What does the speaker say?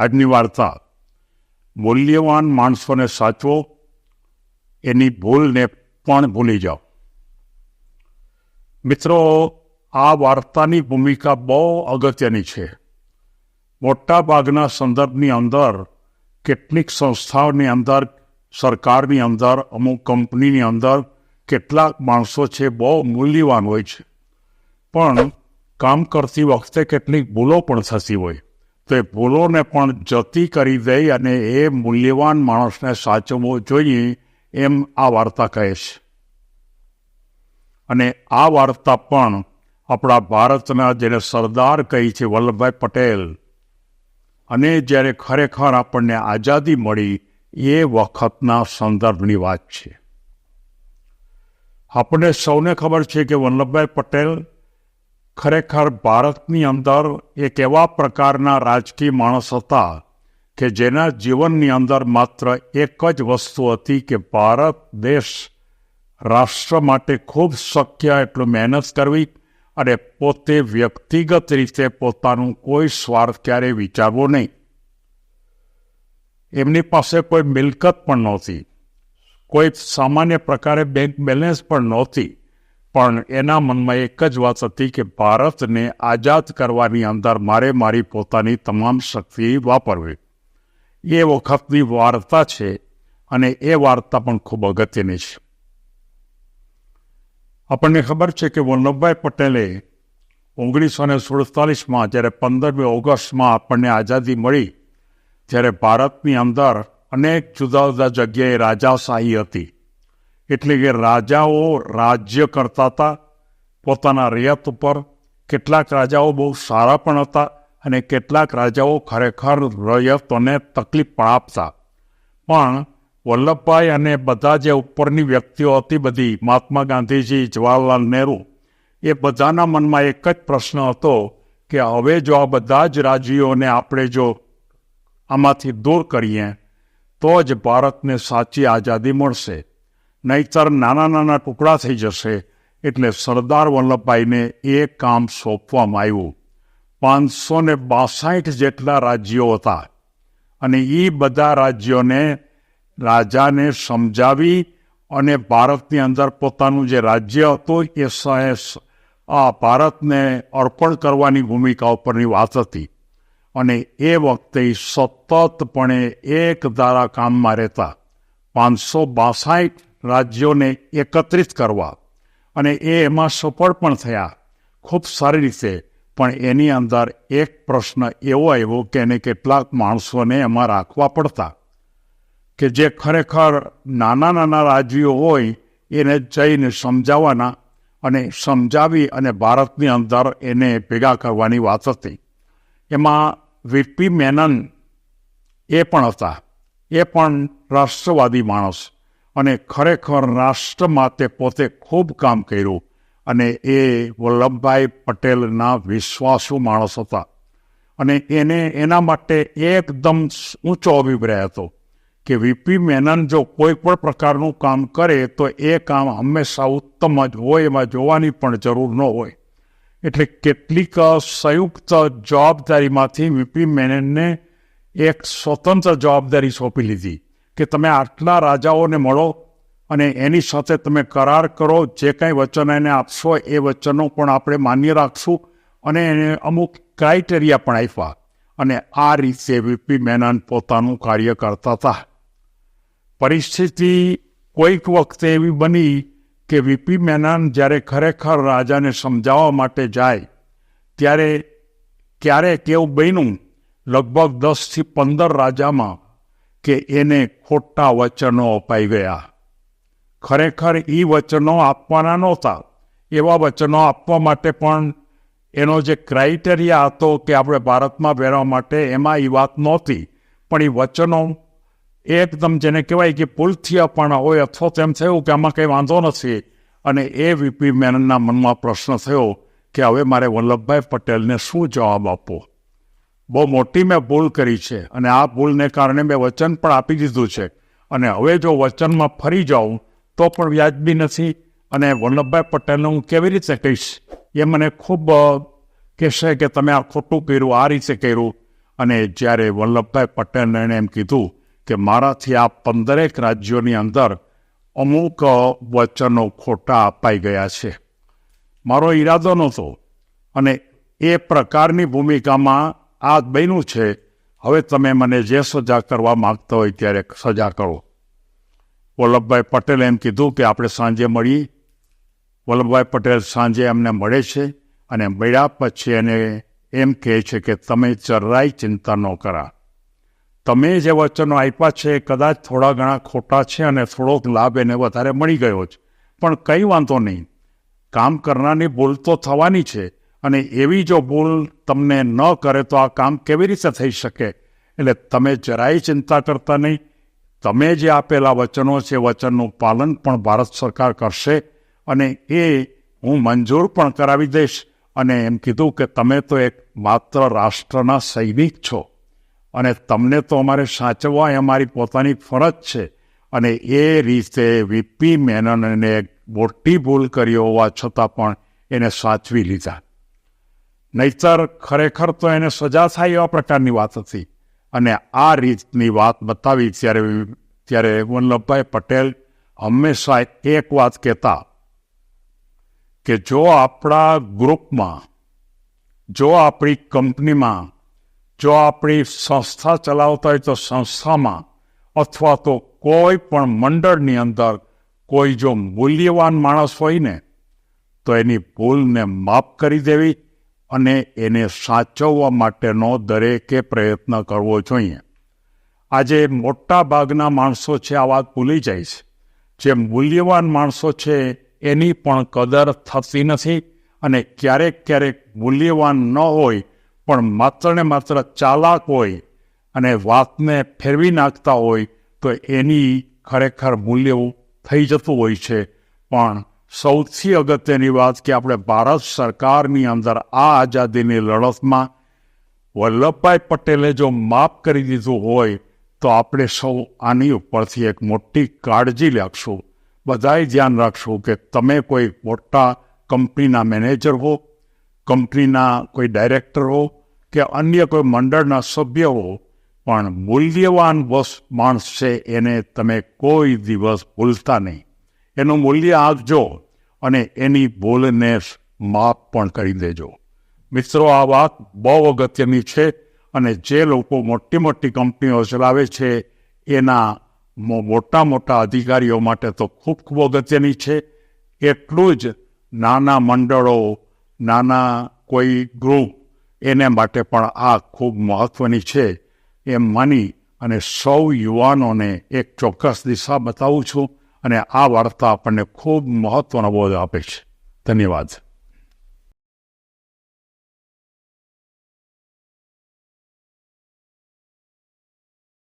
આજની વાર્તા, મૂલ્યવાન માણસોને સાચવો, એની ભૂલને પણ ભૂલી જાઓ. મિત્રો, આ વાર્તાની ભૂમિકા બહુ અગત્યની છે. મોટાભાગના સંદર્ભની અંદર, કેટલીક સંસ્થાઓની અંદર, સરકારની અંદર, અમુક કંપનીની અંદર, કેટલાક માણસો છે બહુ મૂલ્યવાન હોય છે. પણ કામ કરતી વખતે કેટલીક ભૂલો પણ થતી હોય. તો ભૂલોને પણ જતી કરી દઈ અને એ મૂલ્યવાન માણસને સાચવવો જોઈએ એમ આ વાર્તા કહે છે. અને આ વાર્તા પણ આપણા ભારતના જેને સરદાર કહી છે વલ્લભભાઈ પટેલ, અને જ્યારે ખરેખર આપણને આઝાદી મળી એ વખતના સંદર્ભની વાત છે. આપણને સૌને ખબર છે કે વલ્લભભાઈ પટેલ ખરેખર ભારતની અંદર એક એવા પ્રકારના રાજકીય માણસ હતા કે જેના જીવનની અંદર માત્ર એક જ વસ્તુ હતી કે ભારત દેશ રાષ્ટ્ર માટે ખૂબ શક્ય એટલું મહેનત કરવી અને પોતે વ્યક્તિગત રીતે પોતાનું કોઈ સ્વાર્થ ક્યારેય વિચારવો નહીં. એમની પાસે કોઈ મિલકત પણ નહોતી. કોઈ સામાન્ય પ્રકારે બેંક બેલેન્સ પણ નહોતી. પણ એના મનમાં એક જ વાત હતી કે ભારતને આઝાદ કરવાની અંદર મારે મારી પોતાની તમામ શક્તિ વાપરવી. એ વખતની વાર્તા છે અને એ વાર્તા પણ ખૂબ અગત્યની છે. આપણને ખબર છે કે વલ્લભભાઈ પટેલે ઓગણીસો ને સુડતાલીસમાં જ્યારે પંદરમી ઓગસ્ટમાં આપણને આઝાદી મળી, ત્યારે ભારતની અંદર અનેક જુદા જુદા જગ્યાએ રાજાશાહી હતી. એટલે કે રાજાઓ રાજ્ય કરતા હતા. પોતાના રિયત ઉપર કેટલાક રાજાઓ બહુ સારા પણ હતા અને કેટલાક રાજાઓ ખરેખર રયતોને તકલીફ પણ આપતા. પણ વલ્લભભાઈ અને બધા જે ઉપરની વ્યક્તિઓ હતી બધી, મહાત્મા ગાંધીજી, જવાહરલાલ નહેરુ, એ બધાના મનમાં એક જ પ્રશ્ન હતો કે હવે જો આ બધા જ રાજ્યોને આપણે જો આમાંથી દૂર કરીએ, તો જ ભારતને સાચી આઝાદી મળશે. નહીતર નાના નાના ટુકડા થઈ જશે એટલે સરદાર વલ્લભભાઈને એ કામ સોંપવામાં આવ્યું. પાંચસો ને બાસઠ જેટલા રાજ્યો હતા અને એ બધા રાજ્યોને રાજાને સમજાવી અને ભારતની અંદર પોતાનું જે રાજ્ય હતું એ આ ભારતને અર્પણ કરવાની ભૂમિકા ઉપરની વાત હતી અને એ વખતે સતતપણે એક ધારા કામમાં રહેતા. પાંચસો બાસઠ રાજ્યોને એકત્રિત કરવા અને એ એમાં સફળ પણ થયા. ખૂબ સારી રીતે. પણ એની અંદર એક પ્રશ્ન એવો આવ્યો કે એને કેટલાક માણસોને એમાં રાખવા પડતા કે જે ખરેખર નાના નાના રાજ્યો હોય એને જઈને સમજાવવાના અને સમજાવી અને ભારતની અંદર એને ભેગા કરવાની વાત હતી. એમાં વીપી મેનન એ પણ હતા. એ પણ રાષ્ટ્રવાદી માણસ. અને ખરેખર રાષ્ટ્ર માટે પોતે ખૂબ કામ કર્યું અને એ વલ્લભભાઈ પટેલના વિશ્વાસુ માણસ હતા. અને એને, એના માટે એકદમ ઊંચો અભિપ્રાય હતો કે વીપી મેનન જો કોઈ પણ પ્રકારનું કામ કરે તો એ કામ હંમેશા ઉત્તમ જ હોય, એમાં જોવાની પણ જરૂર ન હોય. એટલે કેટલીક સંયુક્ત જવાબદારીમાંથી વીપી મેનનને એક સ્વતંત્ર જવાબદારી સોંપી લીધી. કે તમે આટલા રાજાઓને મળો અને એની સાથે તમે કરાર કરો, જે કાંઈ વચન એને આપશો એ વચનો પણ આપણે માન્ય રાખશું અને એને અમુક ક્રાઇટેરિયા પણ આપ્યા. અને આ રીતે વીપી મેનન પોતાનું કાર્ય કરતા હતા. પરિસ્થિતિ કોઈક વખતે એવી બની કે વીપી મેનન જ્યારે ખરેખર રાજાને સમજાવવા માટે જાય, ત્યારે ક્યારેક એવું બન્યું, લગભગ દસથી પંદર રાજામાં કે એને ખોટા વચનો અપાઈ ગયા. ખરેખર એ વચનો આપવાના નહોતા. એવા વચનો આપવા માટે પણ એનો જે ક્રાઇટેરિયા હતો કે આપણે ભારતમાં પહેરવા માટે, એમાં એ વાત નહોતી. પણ એ વચનો એકદમ જેને કહેવાય કે ભૂલથી પણ હોય અથવા તેમ થયું કે આમાં કંઈ વાંધો નથી. અને એ વીપી મેનનના મનમાં પ્રશ્ન થયો કે હવે મારે વલ્લભભાઈ પટેલને શું જવાબ આપવો? બહુ મોટી મેં ભૂલ કરી છે અને આ ભૂલને કારણે મેં વચન પણ આપી દીધું છે. અને હવે જો વચનમાં ફરી જાઉં, તો પણ વ્યાજબી નથી અને વલ્લભભાઈ પટેલને હું કેવી રીતે કહીશ? એ મને ખૂબ કહેશે કે તમે આ ખોટું કર્યું, આ રીતે કર્યું. અને જ્યારે વલ્લભભાઈ પટેલને એણે એમ કીધું કે મારાથી આ પંદરેક રાજ્યોની અંદર અમુક વચનો ખોટા અપાઈ ગયા છે. મારો ઈરાદો નહોતો. અને એ પ્રકારની ભૂમિકામાં આ બન્યું છે. હવે તમે મને જે સજા કરવા માગતા હોય ત્યારે સજા કરો. વલ્લભભાઈ પટેલે એમ કીધું કે આપણે સાંજે મળીએ વલ્લભભાઈ પટેલ સાંજે એમને મળે છે અને મળ્યા પછી એને એમ કહે છે કે તમે જરાય ચિંતા ન કરા. તમે જે વચનો આપ્યા છે એ કદાચ થોડા ઘણા ખોટા છે અને થોડોક લાભ એને વધારે મળી ગયો છે. પણ કંઈ વાંધો નહીં. કામ કરનારની ભૂલ તો થવાની છે. અને એવી જો ભૂલ તમને ન કરે તો આ કામ કેવી રીતે થઈ શકે? એટલે તમે જરાય ચિંતા કરતા નહીં. તમે જે આપેલા વચનો છે વચનનું પાલન પણ ભારત સરકાર કરશે અને એ હું મંજૂર પણ કરાવી દઈશ. અને એમ કીધું કે તમે તો એક માત્ર રાષ્ટ્રના સૈનિક છો અને તમને તો અમારે સાચવવા એ અમારી પોતાની ફરજ છે. અને એ રીતે વીપી મેનનને મોટી ભૂલ કરી હોવા છતાં પણ એને સાચવી લીધા. નહીતર ખરેખર તો એને સજા થાય એવા પ્રકારની વાત હતી. અને આ રીતની વાત બતાવી ત્યારે ત્યારે વલ્લભભાઈ પટેલ હંમેશા એક વાત કહેતા કે જો આપણા ગ્રુપમાં, જો આપણી કંપનીમાં, જો આપણી સંસ્થા ચલાવતા હોય તો સંસ્થામાં અથવા તો કોઈ પણ મંડળની અંદર કોઈ જો મૂલ્યવાન માણસ હોય ને, તો એની ભૂલને માફ કરી દેવી અને એને સાચવવા માટેનો દરેકે પ્રયત્ન કરવો જોઈએ. આજે મોટા ભાગના માણસો છે, આ વાત ભૂલી જાય છે. જે મૂલ્યવાન માણસો છે, એની પણ કદર થતી નથી અને ક્યારેક ક્યારેક મૂલ્યવાન ન હોય, પણ માત્ર ને માત્ર ચાલાક હોય અને વાતને ફેરવી નાખતા હોય, તો એની ખરેખર મૂલ્ય થઈ જતું હોય છે. પણ સૌથી અગત્યની વાત કે આપણે ભારત સરકારની અંદર આ આઝાદીની લડતમાં વલ્લભભાઈ પટેલે જો માફ કરી દીધું હોય તો આપણે સૌ આની ઉપરથી એક મોટી કાળજી રાખશું બધાએ ધ્યાન રાખશું કે તમે કોઈ મોટા કંપનીના મેનેજર હો, કંપનીના કોઈ ડાયરેક્ટર હો કે અન્ય કોઈ મંડળના સભ્ય હો, પણ મૂલ્યવાન વસ માણસ છે એને તમે કોઈ દિવસ ભૂલતા નહીં. એનું મૂલ્ય આપજો અને એની ભૂલને માફ પણ કરી દેજો. મિત્રો, આ વાત બહુ અગત્યની છે અને જે લોકો મોટી મોટી કંપનીઓ ચલાવે છે, એના મોટા મોટા અધિકારીઓ માટે તો ખૂબ ખૂબ અગત્યની છે. એટલું જ નાના મંડળો, નાના કોઈ ગ્રુપ એને માટે પણ આ ખૂબ મહત્ત્વની છે. એમ માની અને સૌ યુવાનોને એક ચોક્કસ દિશા બતાવું છું. અને આ વાર્તા આપણને ખૂબ મહત્ત્વનો બોધ આપે છે. ધન્યવાદ.